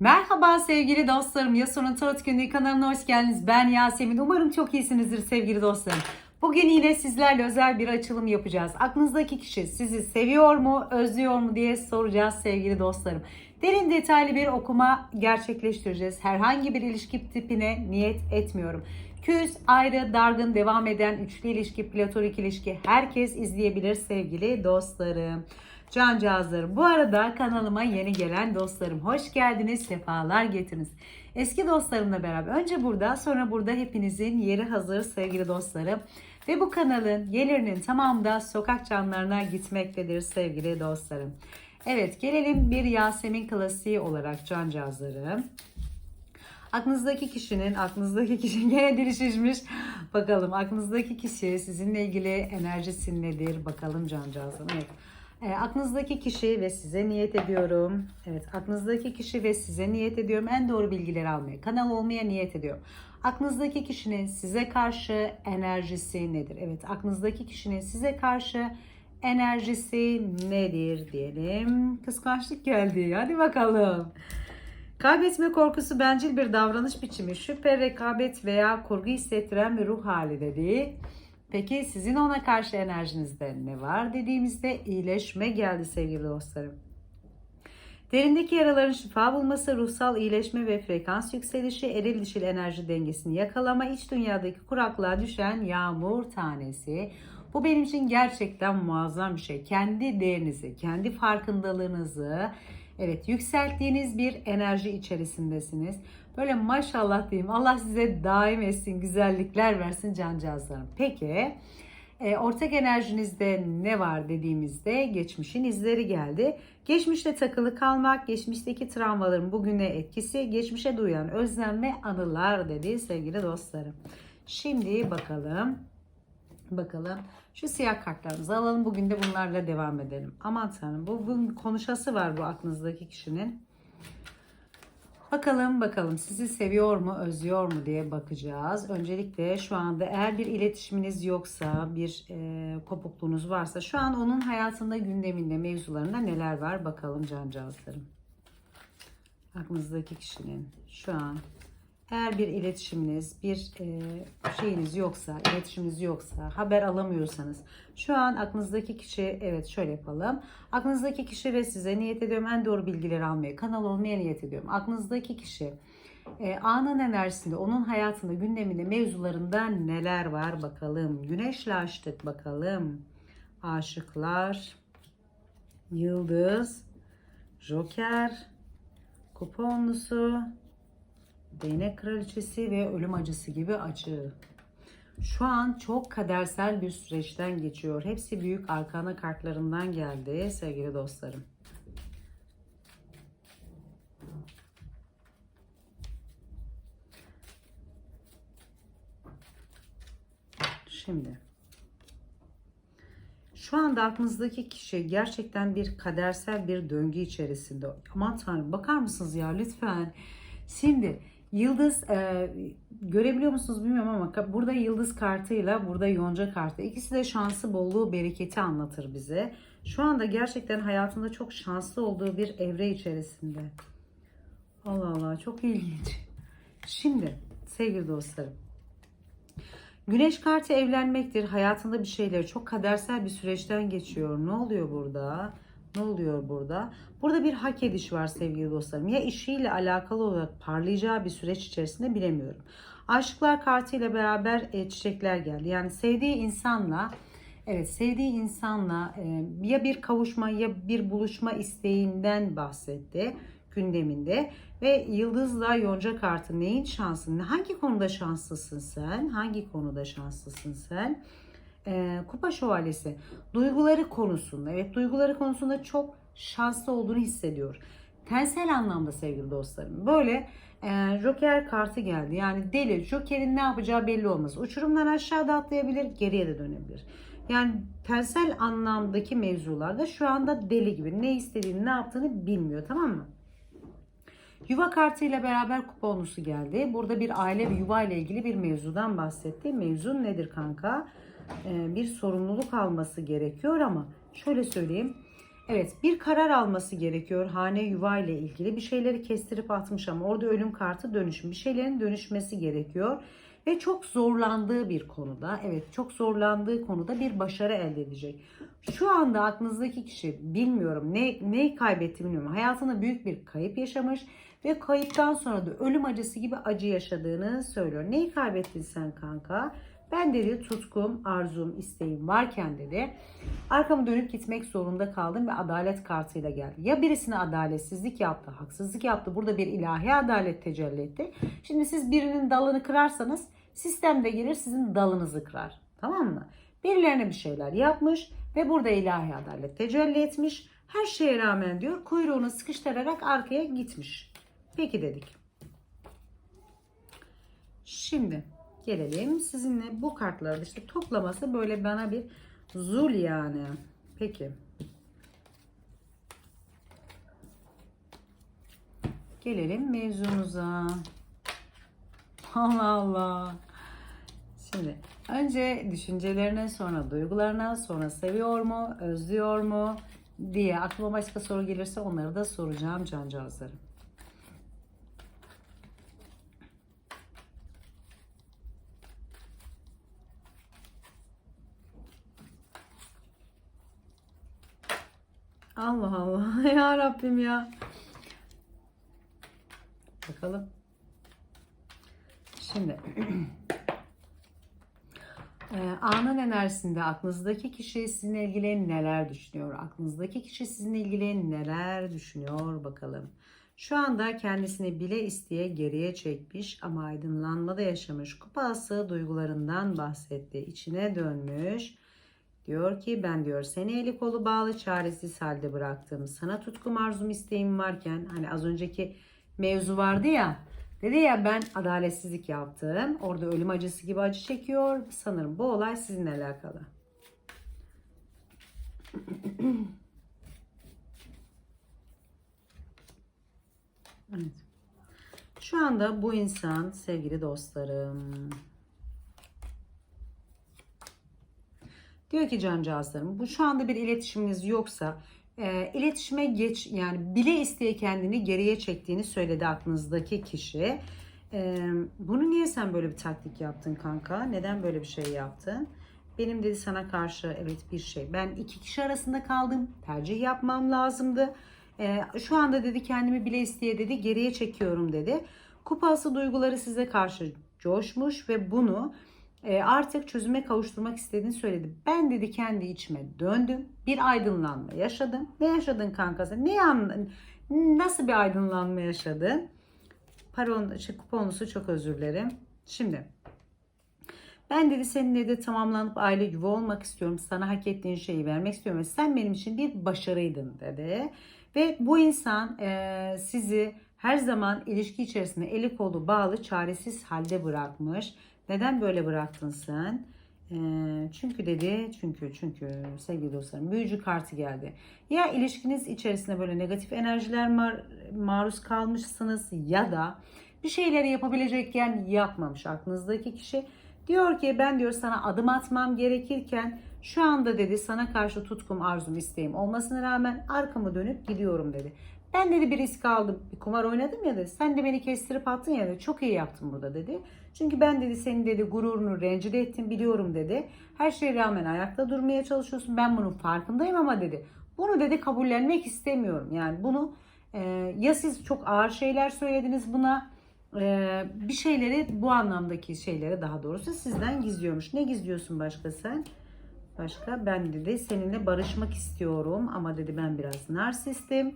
Merhaba sevgili dostlarım. Yasun'un Tarot Günlüğü kanalına hoş geldiniz. Ben Yasemin. Umarım çok iyisinizdir sevgili dostlarım. Bugün yine sizlerle özel bir açılım yapacağız. Aklınızdaki kişi sizi seviyor mu, özlüyor mu diye soracağız sevgili dostlarım. Derin detaylı bir okuma gerçekleştireceğiz. Herhangi bir ilişki tipine niyet etmiyorum. Küs, ayrı, dargın, devam eden üçlü ilişki, platonik ilişki herkes izleyebilir sevgili dostlarım. Cancağızlarım. Bu arada kanalıma yeni gelen dostlarım hoş geldiniz, sefalar getiriniz. Eski dostlarımla beraber önce burada sonra burada hepinizin yeri hazır sevgili dostlarım. Ve bu kanalın gelirinin tamamı da sokak canlarına gitmektedir sevgili dostlarım. Evet gelelim bir Yasemin klasiği olarak cancağızlarım. Aklınızdaki kişinin, aklınızdaki kişi gene dili. Bakalım aklınızdaki kişi sizinle ilgili enerjisi nedir? Bakalım cancağızım. Evet. E, aklınızdaki kişi ve size niyet ediyorum. Evet, aklınızdaki kişi ve size niyet ediyorum. En doğru bilgileri almaya, kanal olmaya niyet ediyorum. Aklınızdaki kişinin size karşı enerjisi nedir? Evet, aklınızdaki kişinin size karşı enerjisi nedir diyelim. Kıskançlık geldi. Hadi bakalım. Kaybetme korkusu bencil bir davranış biçimi, şüphe, rekabet veya korku hissettiren bir ruh hali dedi. Peki sizin ona karşı enerjinizde ne var dediğimizde iyileşme geldi sevgili dostlarım. Derindeki yaraların şifa bulması, ruhsal iyileşme ve frekans yükselişi, eril dişil enerji dengesini yakalama, iç dünyadaki kuraklığa düşen yağmur tanesi. Bu benim için gerçekten muazzam bir şey. Kendi değerinizi, kendi farkındalığınızı evet yükselttiğiniz bir enerji içerisindesiniz. Böyle maşallah diyeyim. Allah size daim etsin, güzellikler versin cancağızlarım. Peki e, ortak enerjinizde ne var dediğimizde geçmişin izleri geldi. Geçmişte takılı kalmak, geçmişteki travmaların bugüne etkisi, geçmişe duyan özlem ve anılar dedi sevgili dostlarım. Şimdi bakalım. Bakalım. Şu siyah kartlarımızı alalım. Bugün de bunlarla devam edelim. Aman tanrım. Bu, bu konuşası var bu aklınızdaki kişinin. Bakalım bakalım sizi seviyor mu, özlüyor mu diye bakacağız. Öncelikle şu anda eğer bir iletişiminiz yoksa, bir e, kopukluğunuz varsa şu an onun hayatında, gündeminde, mevzularında neler var bakalım cancağızlarım. Aklınızdaki kişinin şu an eğer bir iletişiminiz, bir e, şeyiniz yoksa, iletişiminiz yoksa, haber alamıyorsanız şu an aklınızdaki kişi evet şöyle yapalım. Aklınızdaki kişi ve size niyet ediyorum en doğru bilgileri almaya, kanal olmaya niyet ediyorum. Aklınızdaki kişi e, anın enerjisinde, onun hayatında, gündeminde, mevzularında neler var bakalım. Güneşle açtık bakalım. Aşıklar, yıldız, joker, kuponlusu, Değnek kraliçesi ve ölüm acısı gibi acı. Şu an çok kadersel bir süreçten geçiyor. Hepsi büyük arkana kartlarından geldi sevgili dostlarım. Şimdi şu anda aklınızdaki kişi gerçekten bir kadersel bir döngü içerisinde. Aman tanrım bakar mısınız ya lütfen. Şimdi Yıldız e, görebiliyor musunuz bilmiyorum ama burada yıldız kartıyla burada yonca kartı. İkisi de şansı, bolluğu, bereketi anlatır bize. Şu anda gerçekten hayatında çok şanslı olduğu bir evre içerisinde. Allah Allah çok ilginç. Şimdi sevgili dostlarım. Güneş kartı evlenmektir. Hayatında bir şeyleri çok kadersel bir süreçten geçiyor. Ne oluyor burada? Ne oluyor burada? Burada bir hak ediş var sevgili dostlarım. Ya işiyle alakalı olarak parlayacağı bir süreç içerisinde bilemiyorum. Aşıklar kartıyla beraber e, çiçekler geldi. Yani sevdiği insanla evet sevdiği insanla e, ya bir kavuşma ya bir buluşma isteğinden bahsetti gündeminde ve yıldızla yonca kartı neyin şansı? Hangi konuda şanslısın sen? Hangi konuda şanslısın sen? E, Kupa Şövalyesi duyguları konusunda evet duyguları konusunda çok şanslı olduğunu hissediyor. Tensel anlamda sevgili dostlarım. Böyle e, Joker kartı geldi. Yani deli. Joker'in ne yapacağı belli olmaz. Uçurumdan aşağıda atlayabilir, geriye de dönebilir. Yani tensel anlamdaki mevzularda şu anda deli gibi. Ne istediğini, ne yaptığını bilmiyor. Tamam mı? Yuva kartıyla beraber kuponusu geldi. Burada bir aile ve yuva ile ilgili bir mevzudan bahsetti. Mevzu nedir kanka? Ee, bir sorumluluk alması gerekiyor ama şöyle söyleyeyim. Evet bir karar alması gerekiyor hane yuva ile ilgili bir şeyleri kestirip atmış ama orada ölüm kartı dönüşüm bir şeylerin dönüşmesi gerekiyor ve çok zorlandığı bir konuda evet çok zorlandığı konuda bir başarı elde edecek. Şu anda aklınızdaki kişi bilmiyorum ne neyi kaybetti bilmiyorum hayatında büyük bir kayıp yaşamış ve kayıptan sonra da ölüm acısı gibi acı yaşadığını söylüyor. Neyi kaybettin sen kanka? Ben dedi tutkum, arzum, isteğim varken dedi arkamı dönüp gitmek zorunda kaldım ve adalet kartıyla geldi. Ya birisine adaletsizlik yaptı, haksızlık yaptı. Burada bir ilahi adalet tecelli etti. Şimdi siz birinin dalını kırarsanız sistem de gelir sizin dalınızı kırar. Tamam mı? Birilerine bir şeyler yapmış ve burada ilahi adalet tecelli etmiş. Her şeye rağmen diyor kuyruğunu sıkıştırarak arkaya gitmiş. Peki dedik. Şimdi gelelim sizinle bu kartları işte toplaması böyle bana bir zul yani. Peki. Gelelim mevzumuza. Allah Allah. Şimdi önce düşüncelerine sonra duygularına sonra seviyor mu, özlüyor mu diye aklıma başka soru gelirse onları da soracağım cancağızlarım. Allah Allah ya Rabbim ya. Bakalım. Şimdi Ee, anın enerjisinde aklınızdaki kişi sizinle ilgili neler düşünüyor? Aklınızdaki kişi sizinle ilgili neler düşünüyor bakalım. Şu anda kendisini bile isteye geriye çekmiş ama aydınlanmada yaşamış. Kupası duygularından bahsetti. İçine dönmüş. Diyor ki ben diyor seni eli kolu bağlı çaresiz halde bıraktım. Sana tutkum arzum isteğim varken hani az önceki mevzu vardı ya dedi ya ben adaletsizlik yaptım. Orada ölüm acısı gibi acı çekiyor. Sanırım bu olay sizinle alakalı. Evet. Şu anda bu insan sevgili dostlarım Diyor ki cancağızlarım bu şu anda bir iletişiminiz yoksa e, iletişime geç yani bile isteye kendini geriye çektiğini söyledi aklınızdaki kişi. E, bunu niye sen böyle bir taktik yaptın kanka? Neden böyle bir şey yaptın? Benim dedi sana karşı evet bir şey. Ben iki kişi arasında kaldım. Tercih yapmam lazımdı. E, şu anda dedi kendimi bile isteye dedi geriye çekiyorum dedi. Kupası duyguları size karşı coşmuş ve bunu e, artık çözüme kavuşturmak istediğini söyledi. Ben dedi kendi içime döndüm. Bir aydınlanma yaşadım. Ne yaşadın kankası? Ne an, nasıl bir aydınlanma yaşadın? Paron, şey, kuponusu çok özür dilerim. Şimdi ben dedi seninle de tamamlanıp aile yuva olmak istiyorum. Sana hak ettiğin şeyi vermek istiyorum. Sen benim için bir başarıydın dedi. Ve bu insan e, sizi her zaman ilişki içerisinde eli kolu bağlı çaresiz halde bırakmış. Neden böyle bıraktın sen? Ee, çünkü dedi, çünkü çünkü sevgili dostlarım büyücü kartı geldi. Ya ilişkiniz içerisinde böyle negatif enerjiler mar maruz kalmışsınız ya da bir şeyleri yapabilecekken yapmamış aklınızdaki kişi. Diyor ki ben diyor sana adım atmam gerekirken şu anda dedi sana karşı tutkum arzum isteğim olmasına rağmen arkamı dönüp gidiyorum dedi. Ben dedi bir risk aldım. Bir kumar oynadım ya dedi. Sen de beni kestirip attın ya dedi. Çok iyi yaptın burada dedi. Çünkü ben dedi senin dedi gururunu rencide ettim biliyorum dedi. Her şeye rağmen ayakta durmaya çalışıyorsun. Ben bunun farkındayım ama dedi. Bunu dedi kabullenmek istemiyorum. Yani bunu e, ya siz çok ağır şeyler söylediniz buna e, bir şeyleri bu anlamdaki şeyleri daha doğrusu sizden gizliyormuş. Ne gizliyorsun başka sen? Başka ben dedi seninle barışmak istiyorum ama dedi ben biraz narsistim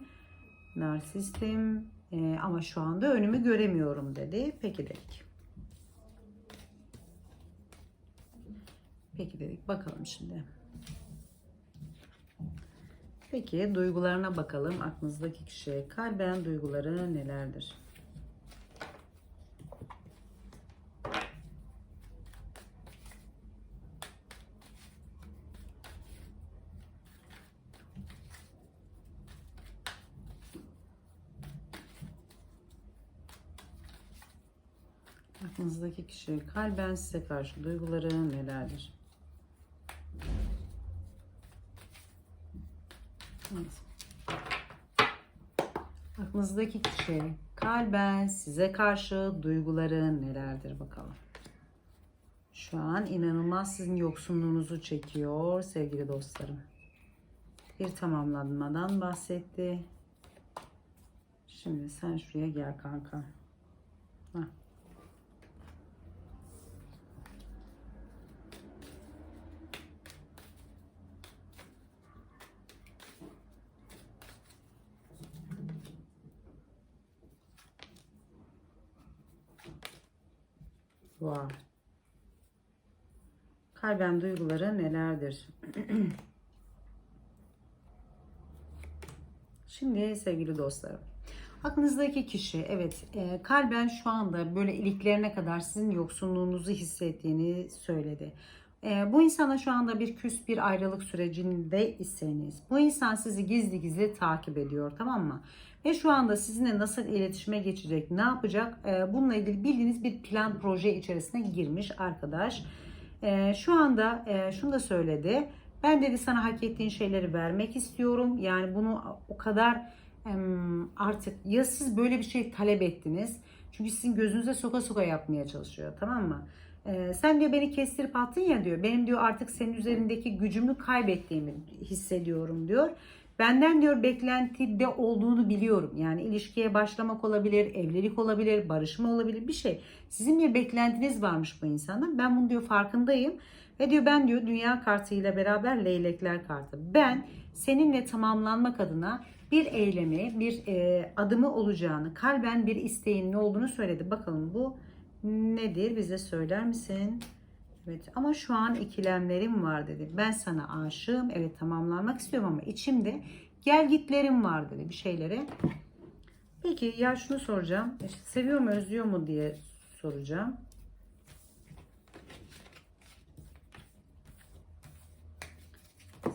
narsistim e, ama şu anda önümü göremiyorum dedi. Peki dedik. Peki dedik. Bakalım şimdi. Peki duygularına bakalım. Aklınızdaki kişi kalben duyguları nelerdir? Aklınızdaki kişi kalben size karşı duyguları nelerdir? Evet. Aklınızdaki kişi kalben size karşı duyguları nelerdir bakalım. Şu an inanılmaz sizin yoksunluğunuzu çekiyor sevgili dostlarım. Bir tamamlanmadan bahsetti. Şimdi sen şuraya gel kanka. Hah. Wow. Kalben duyguları nelerdir? Şimdi sevgili dostlarım. Aklınızdaki kişi evet e, kalben şu anda böyle iliklerine kadar sizin yoksunluğunuzu hissettiğini söyledi. E, bu insana şu anda bir küs bir ayrılık sürecinde iseniz bu insan sizi gizli gizli takip ediyor tamam mı? Ve şu anda sizinle nasıl iletişime geçecek, ne yapacak? E, bununla ilgili bildiğiniz bir plan proje içerisine girmiş arkadaş. E, şu anda e, şunu da söyledi. Ben dedi sana hak ettiğin şeyleri vermek istiyorum. Yani bunu o kadar artık ya siz böyle bir şey talep ettiniz. Çünkü sizin gözünüze soka soka yapmaya çalışıyor tamam mı? Ee, sen diyor beni kestirip attın ya diyor. Benim diyor artık senin üzerindeki gücümü kaybettiğimi hissediyorum diyor. Benden diyor beklentide olduğunu biliyorum. Yani ilişkiye başlamak olabilir, evlilik olabilir, barışma olabilir bir şey. Sizin bir beklentiniz varmış bu insandan. Ben bunu diyor farkındayım. Ve diyor ben diyor dünya kartıyla beraber leylekler kartı. Ben seninle tamamlanmak adına bir eylemi, bir e, adımı olacağını, kalben bir isteğin ne olduğunu söyledi. Bakalım bu nedir bize söyler misin? Evet ama şu an ikilemlerim var dedi. Ben sana aşığım. Evet tamamlanmak istiyorum ama içimde gel gitlerim var dedi bir şeylere. Peki ya şunu soracağım. İşte seviyor mu özlüyor mu diye soracağım.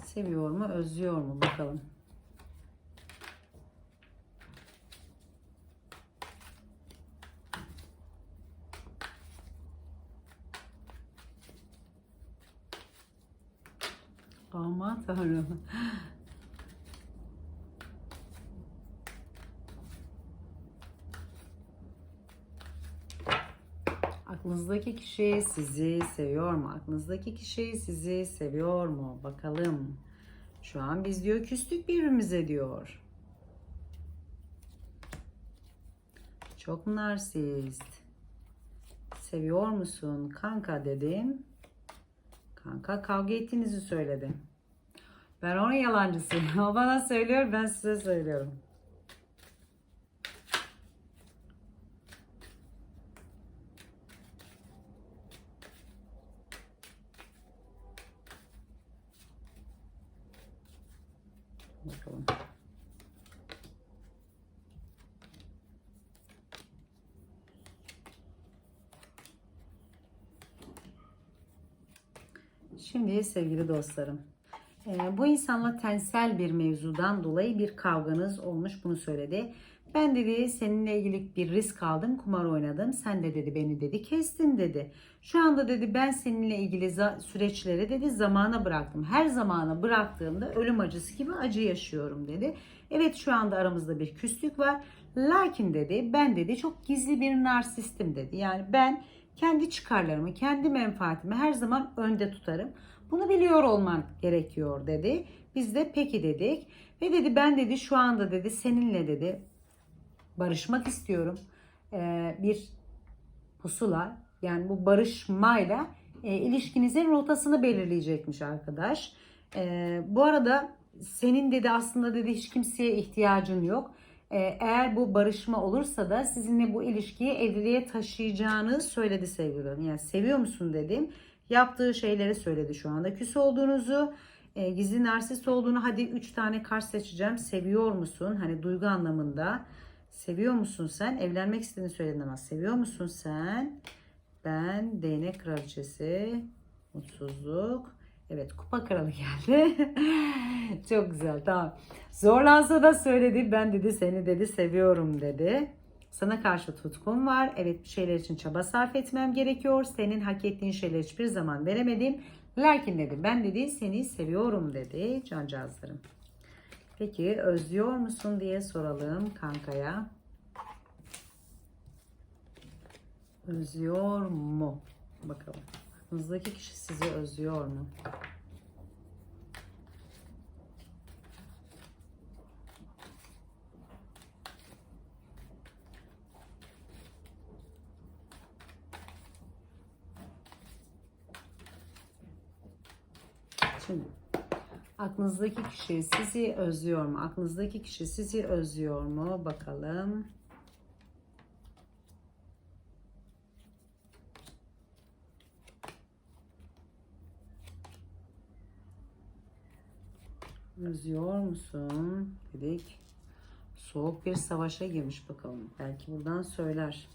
Seviyor mu özlüyor mu bakalım. Aman tanrım. Aklınızdaki kişi sizi seviyor mu? Aklınızdaki kişi sizi seviyor mu? Bakalım. Şu an biz diyor küstük birbirimize diyor. Çok narsist. Seviyor musun? Kanka dedim. Kanka kavga ettiğinizi söyledi. Ben onun yalancısıyım. O bana söylüyor ben size söylüyorum. Bakalım. Şimdi sevgili dostlarım, bu insanla tensel bir mevzudan dolayı bir kavganız olmuş bunu söyledi. Ben dedi seninle ilgili bir risk aldım, kumar oynadım. Sen de dedi beni dedi kestin dedi. Şu anda dedi ben seninle ilgili süreçleri dedi zamana bıraktım. Her zamana bıraktığımda ölüm acısı gibi acı yaşıyorum dedi. Evet şu anda aramızda bir küslük var. Lakin dedi ben dedi çok gizli bir narsistim dedi. Yani ben kendi çıkarlarımı, kendi menfaatimi her zaman önde tutarım. Bunu biliyor olman gerekiyor dedi. Biz de peki dedik. Ve dedi ben dedi şu anda dedi seninle dedi barışmak istiyorum. Ee, bir pusula yani bu barışmayla e, ilişkinizin rotasını belirleyecekmiş arkadaş. Ee, bu arada senin dedi aslında dedi hiç kimseye ihtiyacın yok. Ee, eğer bu barışma olursa da sizinle bu ilişkiyi evliliğe taşıyacağını söyledi sevgili Yani seviyor musun dedim. Yaptığı şeyleri söyledi şu anda. Küs olduğunuzu, e, gizli narsist olduğunu hadi 3 tane kart seçeceğim. Seviyor musun? Hani duygu anlamında. Seviyor musun sen? Evlenmek istediğini söyledin ama seviyor musun sen? Ben değnek kraliçesi. Mutsuzluk. Evet kupa kralı geldi. Çok güzel tamam. Zorlansa da söyledi. Ben dedi seni dedi seviyorum dedi. Sana karşı tutkum var. Evet bir şeyler için çaba sarf etmem gerekiyor. Senin hak ettiğin şeyler hiçbir zaman veremedim. Lakin dedi ben dedi seni seviyorum dedi cancağızlarım. Peki özlüyor musun diye soralım kankaya. Özlüyor mu? Bakalım. Aklınızdaki kişi sizi özlüyor mu? Şimdi aklınızdaki kişi sizi özlüyor mu? Aklınızdaki kişi sizi özlüyor mu? Bakalım. Özlüyor musun? Dedik. Soğuk bir savaşa girmiş bakalım. Belki buradan söyler.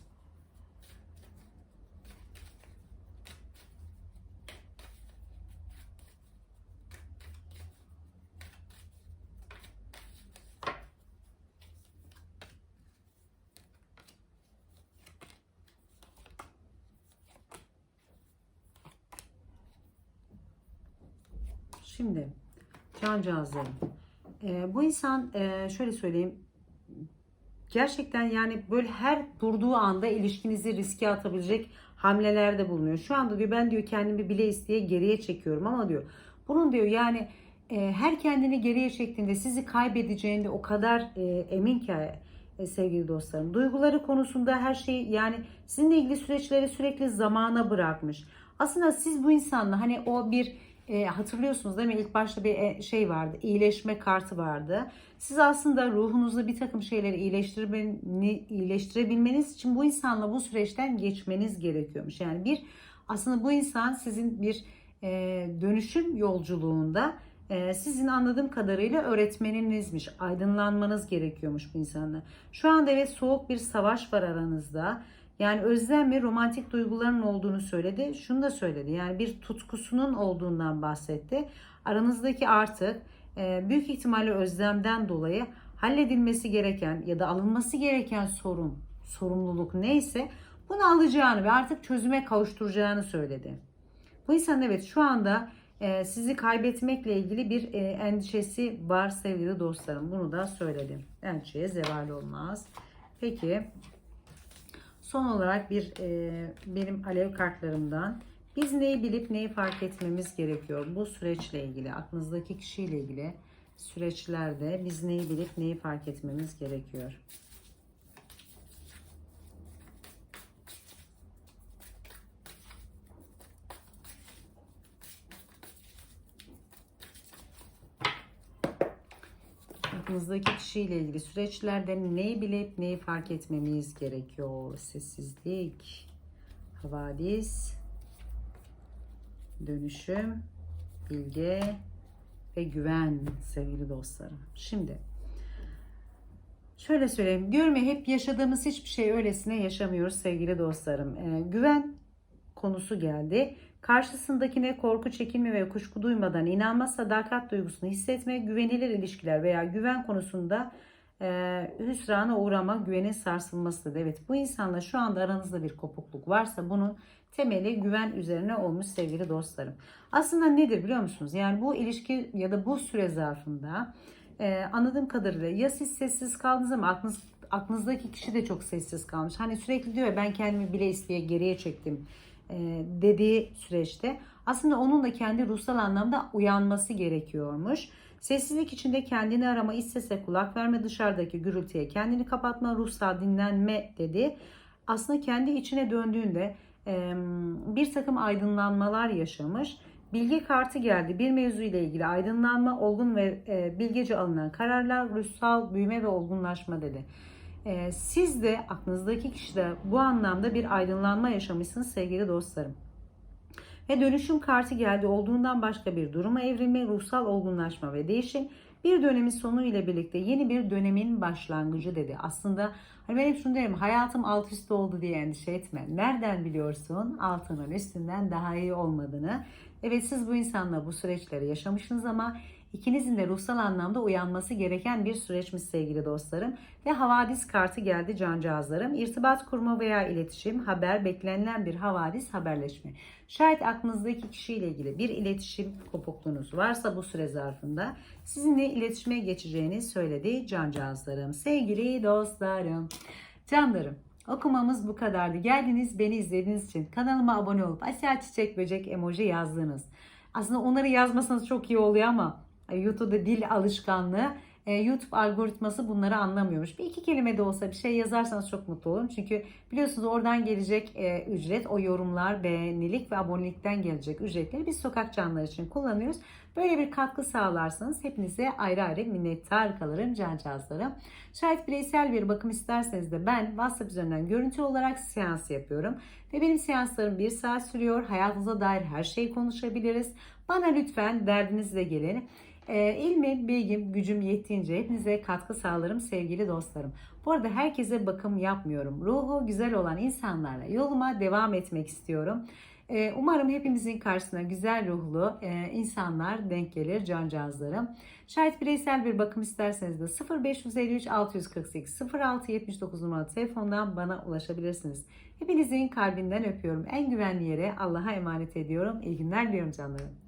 Şimdi cancağızlarım. Ee, bu insan e, şöyle söyleyeyim. Gerçekten yani böyle her durduğu anda ilişkinizi riske atabilecek hamlelerde bulunuyor. Şu anda diyor ben diyor kendimi bile isteye geriye çekiyorum ama diyor bunun diyor yani e, her kendini geriye çektiğinde sizi kaybedeceğinde o kadar e, emin ki e, sevgili dostlarım. Duyguları konusunda her şeyi yani sizinle ilgili süreçleri sürekli zamana bırakmış. Aslında siz bu insanla hani o bir e, hatırlıyorsunuz değil mi? İlk başta bir e, şey vardı. iyileşme kartı vardı. Siz aslında ruhunuzda bir takım şeyleri iyileştirebilmeniz için bu insanla bu süreçten geçmeniz gerekiyormuş. Yani bir aslında bu insan sizin bir e, dönüşüm yolculuğunda e, sizin anladığım kadarıyla öğretmeninizmiş. Aydınlanmanız gerekiyormuş bu insanla. Şu anda evet soğuk bir savaş var aranızda. Yani özlem ve romantik duyguların olduğunu söyledi. Şunu da söyledi. Yani bir tutkusunun olduğundan bahsetti. Aranızdaki artık e, büyük ihtimalle özlemden dolayı halledilmesi gereken ya da alınması gereken sorun, sorumluluk neyse bunu alacağını ve artık çözüme kavuşturacağını söyledi. Bu insan evet şu anda e, sizi kaybetmekle ilgili bir e, endişesi var sevgili dostlarım. Bunu da söyledim. Endişeye zeval olmaz. Peki Son olarak bir e, benim alev kartlarımdan biz neyi bilip neyi fark etmemiz gerekiyor bu süreçle ilgili aklınızdaki kişiyle ilgili süreçlerde biz neyi bilip neyi fark etmemiz gerekiyor. Aklınızdaki kişiyle ilgili süreçlerde neyi bilip neyi fark etmemiz gerekiyor? Sessizlik, havadis, dönüşüm, bilge ve güven sevgili dostlarım. Şimdi şöyle söyleyeyim. Görme hep yaşadığımız hiçbir şey öylesine yaşamıyoruz sevgili dostlarım. Ee, güven konusu geldi. Karşısındakine korku, çekinme ve kuşku duymadan inanma, sadakat duygusunu hissetme, güvenilir ilişkiler veya güven konusunda e, hüsrana uğrama, güvenin sarsılmasıdır. Evet bu insanla şu anda aranızda bir kopukluk varsa bunun temeli güven üzerine olmuş sevgili dostlarım. Aslında nedir biliyor musunuz? Yani bu ilişki ya da bu süre zarfında e, anladığım kadarıyla ya siz sessiz kaldınız ama aklınız, aklınızdaki kişi de çok sessiz kalmış. Hani sürekli diyor ya ben kendimi bile isteye geriye çektim dediği süreçte aslında onun da kendi ruhsal anlamda uyanması gerekiyormuş. Sessizlik içinde kendini arama, iç sese kulak verme, dışarıdaki gürültüye kendini kapatma, ruhsal dinlenme dedi. Aslında kendi içine döndüğünde e, bir takım aydınlanmalar yaşamış. Bilgi kartı geldi. Bir mevzu ile ilgili aydınlanma, olgun ve e, bilgece alınan kararlar, ruhsal büyüme ve olgunlaşma dedi. Ee, siz de aklınızdaki kişi de bu anlamda bir aydınlanma yaşamışsınız sevgili dostlarım. Ve dönüşüm kartı geldi olduğundan başka bir duruma evrilme, ruhsal olgunlaşma ve değişim bir dönemin sonu ile birlikte yeni bir dönemin başlangıcı dedi. Aslında hani ben hep şunu derim hayatım alt üst oldu diye endişe etme. Nereden biliyorsun altının üstünden daha iyi olmadığını. Evet siz bu insanla bu süreçleri yaşamışsınız ama İkinizin de ruhsal anlamda uyanması gereken bir süreçmiş sevgili dostlarım. Ve havadis kartı geldi cancağızlarım. İrtibat kurma veya iletişim, haber, beklenilen bir havadis, haberleşme. Şayet aklınızdaki kişiyle ilgili bir iletişim kopukluğunuz varsa bu süre zarfında sizinle iletişime geçeceğini söyledi cancağızlarım. Sevgili dostlarım, canlarım. Okumamız bu kadardı. Geldiniz beni izlediğiniz için kanalıma abone olup aşağı çiçek böcek emoji yazdınız. Aslında onları yazmasanız çok iyi oluyor ama YouTube'da dil alışkanlığı e, YouTube algoritması bunları anlamıyormuş. Bir iki kelime de olsa bir şey yazarsanız çok mutlu olurum. Çünkü biliyorsunuz oradan gelecek e, ücret o yorumlar, beğenilik ve abonelikten gelecek ücretleri biz sokak canlıları için kullanıyoruz. Böyle bir katkı sağlarsanız hepinize ayrı ayrı minnettar kalırım cancağızlarım. Şayet bireysel bir bakım isterseniz de ben WhatsApp üzerinden görüntü olarak seans yapıyorum. Ve benim seanslarım bir saat sürüyor. Hayatınıza dair her şeyi konuşabiliriz. Bana lütfen derdinizle gelin. E, ilmim, bilgim, gücüm yettiğince hepinize katkı sağlarım sevgili dostlarım. Bu arada herkese bakım yapmıyorum. Ruhu güzel olan insanlarla yoluma devam etmek istiyorum. E, umarım hepimizin karşısına güzel ruhlu e, insanlar denk gelir cancağızlarım. Şayet bireysel bir bakım isterseniz de 0553 648 0679 numaralı telefondan bana ulaşabilirsiniz. Hepinizin kalbinden öpüyorum. En güvenli yere Allah'a emanet ediyorum. İyi günler diliyorum canlarım.